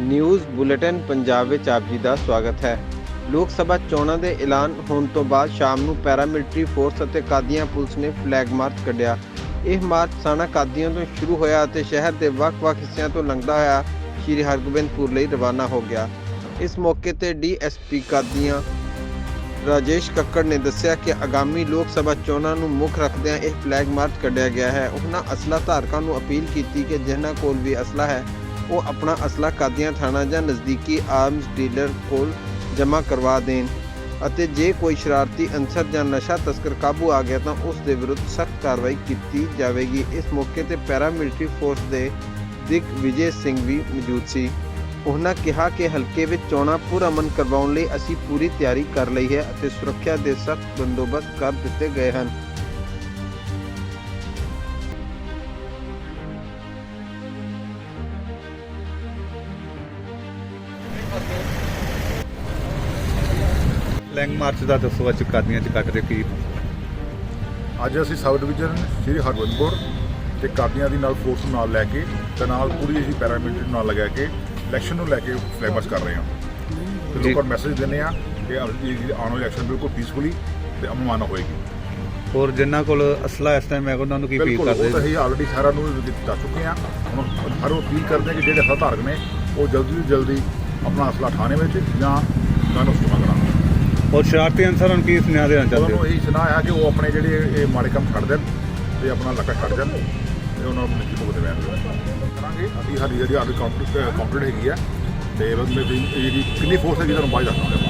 News bulletin Punjab ਵਿੱਚ ਆਪ ਜੀ ਦਾ ਸਵਾਗਤ ਹੈ। ਲੋਕ ਸਭਾ ਚੋਣਾਂ ਦੇ ਐਲਾਨ ਹੋਣ ਤੋਂ ਬਾਅਦ ਸ਼ਾਮ ਨੂੰ ਪੈਰਾਮਿਲਟਰੀ ਫੋਰਸ ਅਤੇ ਕਾਦੀਆਂ ਪੁਲਿਸ ਨੇ ਫਲੈਗ ਮਾਰਚ ਕੱਢਿਆ। ਇਹ ਮਾਰਚ ਸਾਣਾ ਕਾਦੀਆਂ ਤੋਂ ਸ਼ੁਰੂ ਹੋਇਆ ਅਤੇ ਸ਼ਹਿਰ ਦੇ ਵੱਖ-ਵੱਖ ਹਿੱਸਿਆਂ ਤੋਂ ਲੰਘਦਾ ਹੋਇਆ ਸ਼੍ਰੀ ਹਰਗੋਬਿੰਦਪੁਰ ਲਈ ਰਵਾਨਾ ਹੋ ਗਿਆ। ਇਸ ਮੌਕੇ ਤੇ ਡੀਐਸਪੀ ਕਾਦੀਆਂ ਰਾਜੇਸ਼ ਕੱਕੜ ਨੇ ਦੱਸਿਆ ਕਿ ਆਗਾਮੀ ਲੋਕ ਸਭਾ ਚੋਣਾਂ ਨੂੰ ਮੁੱਖ ਰੱਖਦਿਆਂ ਇਹ ਫਲੈਗ ਮਾਰਚ ਕੱਢਿਆ ਗਿਆ ਹੈ। ਉਹਨਾਂ ਅਸਲਾ ਧਾਰਕਾਂ ਨੂੰ ਅਪੀਲ ਕੀਤੀ ਕਿ ਜਿਨ੍ਹਾਂ ਕੋਲ ਵੀ ਅਸਲਾ ਹੈ ਉਹ ਆਪਣਾ ਅਸਲਾ ਕਾਦੀਆਂ ਥਾਣਾ ਜਾਂ ਨਜ਼ਦੀਕੀ ਆਰਮਸ ਡੀਲਰ ਕੋਲ ਜਮ੍ਹਾਂ ਕਰਵਾ ਦੇਣ ਅਤੇ ਜੇ ਕੋਈ ਸ਼ਰਾਰਤੀ ਅਨਸਰ ਜਾਂ ਨਸ਼ਾ ਤਸਕਰ ਕਾਬੂ ਆ ਗਿਆ ਤਾਂ ਉਸ ਦੇ ਵਿਰੁੱਧ ਸਖਤ ਕਾਰਵਾਈ ਕੀਤੀ ਜਾਵੇਗੀ। ਇਸ ਮੌਕੇ ਤੇ ਪੈਰਾ ਮਿਲਟਰੀ ਫੋਰਸ ਦੇ ਦਿਗ ਵਿਜੇ ਸਿੰਘ ਵੀ ਮੌਜੂਦ ਸੀ। ਉਹਨਾਂ ਕਿਹਾ ਕਿ ਹਲਕੇ ਵਿੱਚ ਚੋਣਾਂ ਪੁਰਅਮਨ ਕਰਵਾਉਣ ਲਈ ਅਸੀਂ ਪੂਰੀ ਤਿਆਰੀ ਕਰ ਲਈ ਹੈ ਅਤੇ ਸੁਰੱਖਿਆ ਦੇ ਸਖਤ ਬੰਦੋਬਸਤ ਕਰ ਦਿੱਤੇ ਗਏ ਹਨ। ਲੈਂਗ ਮਾਰਚ ਦਾ ਦੱਸੋ ਅੱਜ ਕਾਦੀਆਂ ਚ ਕੱਟ ਰਹੇ ਕੀ? ਅੱਜ ਅਸੀਂ ਸਬ ਡਿਵੀਜ਼ਨ ਸ਼੍ਰੀ ਹਰਗੋਬਿੰਦਪੁਰ ਤੇ ਕਾਦੀਆਂ ਦੀ ਨਾਲ ਫੋਰਸ ਨਾਲ ਲੈ ਕੇ ਤੇ ਨਾਲ ਪੂਰੀ ਅਸੀਂ ਪੈਰਾਮਿਲਟਰੀ ਨਾਲ ਲਗਾ ਕੇ ਇਲੈਕਸ਼ਨ ਨੂੰ ਲੈ ਕੇ ਫਲੈਗ ਮਾਰਚ ਕਰ ਰਹੇ ਹਾਂ। ਤੇ। ਲੋਕਾਂ ਨੂੰ ਮੈਸੇਜ ਦਿੰਦੇ ਆ ਕਿ ਆਉਣ ਵਾਲੀ ਇਲੈਕਸ਼ਨ ਬਿਲਕੁਲ ਪੀਸਫੁਲੀ ਤੇ ਅਮਨਮਾਨਾ ਹੋਏਗੀ। ਹੋਰ ਜਿਨ੍ਹਾਂ ਕੋਲ ਅਸਲਾ ਇਸ ਟਾਈਮ ਹੈ ਉਹਨਾਂ ਨੂੰ ਕੀ ਅਪੀਲ ਬਿਲਕੁਲ ਕਰਦੇ ਅਸੀਂ ਆਲਰੇਡੀ ਸਾਰਿਆਂ ਨੂੰ ਦੱਸ ਚੁੱਕੇ ਆ ਹੁਣ ਹਰ ਉਹ ਅਪੀਲ ਕਰਦੇ ਕਿ ਜਿਹੜੇ ਧਾਰਕ ਨੇ ਉਹ ਜਲਦੀ ਤੋਂ ਜਲਦੀ ਆਪਣਾ ਅਸਲਾ ਥਾਣੇ ਵਿੱਚ ਜਾਂ ਗਨ ਉਸ ਜਮ੍ਹਾਂ ਕਰਾਉਣ ਹੋਰ ਸ਼ਰਾਰਤੀ ਅਨਸਰਾਂ ਨੂੰ ਕੀ ਸੁਨੇਹਾ ਦੇਣਾ ਉਹਨਾਂ ਚਾਹੁੰਦੇ ਨੂੰ ਹੋ? ਇਹੀ ਸੁਨਾਹ ਹੈ ਕਿ ਉਹ ਆਪਣੇ ਜਿਹੜੇ ਇਹ ਮਾੜੇ ਕੰਮ ਛੱਡ ਦੇਣ ਤੇ ਆਪਣਾ ਇਲਾਕਾ ਛੱਡ ਦੇਣ ਤੇ ਉਹਨਾਂ ਨੂੰ ਨਿੱਕੀ ਭੁਗਤ ਬਿਆਨ ਕਰਾਂਗੇ। ਅਸੀਂ ਸਾਡੀ ਜਿਹੜੀ ਆਰਮੀ ਕੰਪਲੀਟ ਹੈਗੀ ਆ ਤੇ ਬਸ ਮੈਂ ਵੀ ਇਹ ਜਿਹੜੀ ਕਿੰਨੀ ਫੋਰਸ ਹੈਗੀ ਤੁਹਾਨੂੰ ਬਾਅਦ ਦੱਸਾਂਗੇ